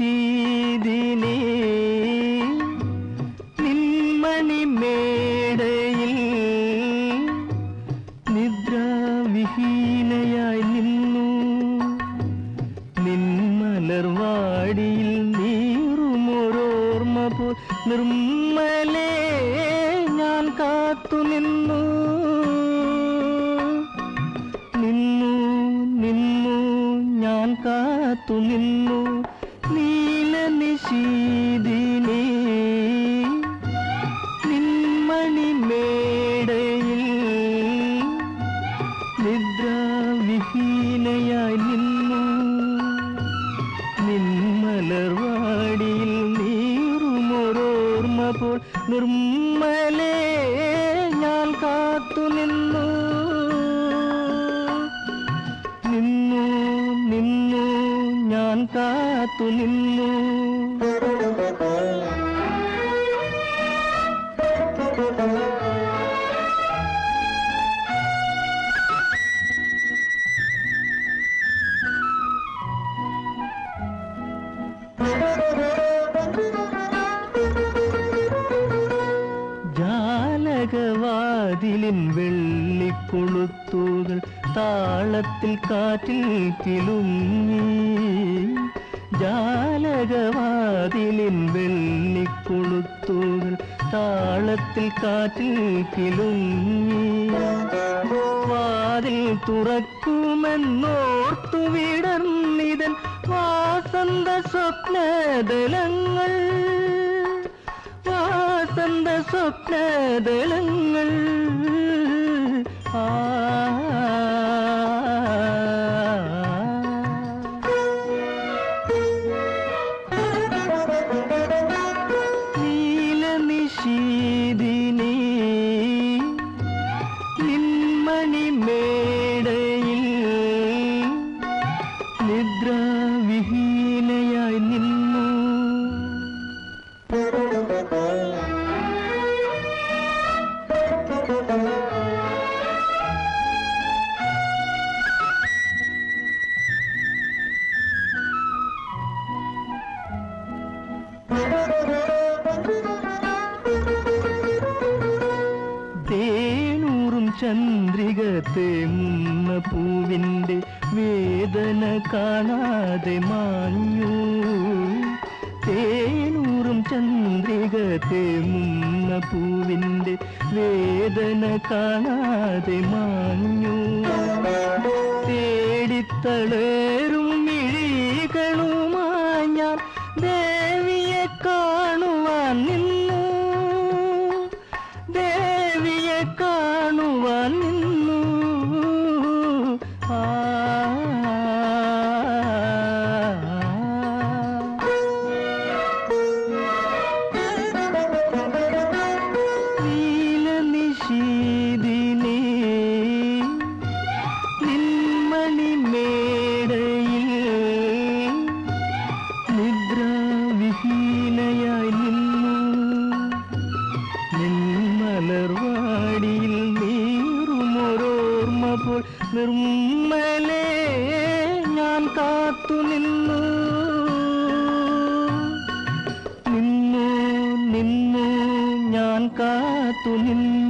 നീലനിശീതിനേ നിന്മണി നീറുമൊരോർമ്മ പോൽ നിർമ്മലേ ഞാൻ കാത്തു നിന്നു. നിന്നു നിന്നു ഞാൻ കാത്തു നിന്നു. നീല നിശീതിനേ നിന്മണി മേടയിൽ നിദ്രാവിഹീനയായി നിന്നു. നിന്മലർവാടിയിൽ പോൽ നിർമ്മലേ ഞാൻ കാത്തു നിന്നു. നിന്നു നിന്നു ഞാൻ കാത്തു നിന്നു. ജാലകവാതിലിൻ വെള്ളിക്കൊളുത്തുകൾ താളത്തിൽ കാറ്റിൽ കിലുങ്ങി ജാലകവാതിലിൻ വെള്ളിക്കൊളുത്തുകൾ താളത്തിൽ കാറ്റിൽ കിലുങ്ങി വാതിൽ തുറക്കുമെന്നോർത്തു വിടർന്നിതൻ വാസന്ത സ്വപ്നദലങ്ങൾ വാസന്ത സ്വപ്നദലങ്ങൾ ആ നീലനിശീതിനേ നിന്മണി മേടയിൽ നിദ്രാവിഹീനയായി നിന്നു. തേനൂറും ചന്ദ്രിക തേങ്ങുന്ന പൂവിന്റെ വേദന കാണാതെ മാഞ്ഞു. തേനൂറും ചന്ദ്രിക തേങ്ങുന്ന പൂവിന്റെ വേദന കാണാതെ മാഞ്ഞു. തേടിത്തളേറും നിദ്രാവിഹീനയായി നിന്നു. നിന്മലർവാടിയിൽ നീറുമൊരോർമ്മ പോൽ നിർമ്മലേ ഞാൻ കാത്തു നിന്നു. നിന്നു നിന്നു ഞാൻ കാത്തു നിന്നു.